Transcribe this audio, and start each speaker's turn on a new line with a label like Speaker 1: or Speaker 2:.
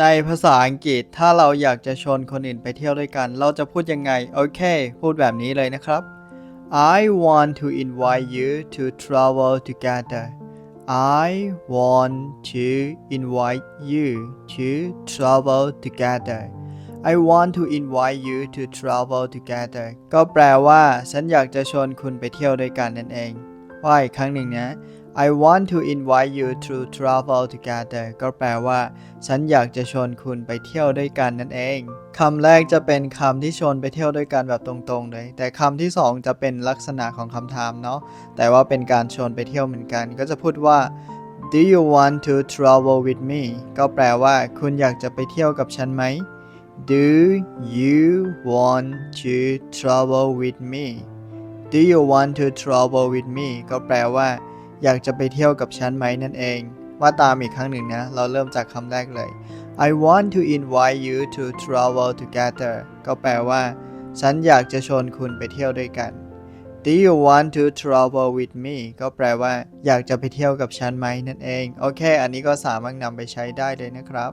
Speaker 1: ในภาษาอังกฤษถ้าเราอยากจะชวนคนอื่นไปเที่ยวด้วยกัน เราจะพูดยังไง โอเค พูดแบบนี้เลยนะครับ I want to invite you to travel together I want to invite you to travel together I want to invite you to travel together ก็แปลว่า ฉันอยากจะชวนคุณไปเที่ยวด้วยกันนั่นเองว่าอีกครั้งหนึ่งนะ I want to invite you to travel together ก็แปลว่า ฉันอยากจะชวนคุณไปเที่ยวด้วยกันนั่นเอง คำแรกจะเป็นคำที่ชวนไปเที่ยวด้วยกันแบบตรงๆเลย แต่คำที่สองจะเป็นลักษณะของคำถามเนาะ แต่ว่าเป็นการชวนไปเที่ยวเหมือนกัน ก็จะพูดว่า Do you want to travel with me ก็แปลว่าคุณอยากจะไปเที่ยวกับฉันไหม Do you want to travel with me Do you want to travel with me ก็แปลว่า อยากจะไปเที่ยวกับฉันไหมนั่นเอง ว่าตามอีกครั้งหนึ่งนะ เราเริ่มจากคำแรกเลย I want to invite you to travel together ก็แปลว่า ฉันอยากจะชวนคุณไปเที่ยวด้วยกัน Do you want to travel with me ก็แปลว่า อยากจะไปเที่ยวกับฉันไหมนั่นเอง โอเค อันนี้ก็สามารถนำไปใช้ได้เลยนะครับ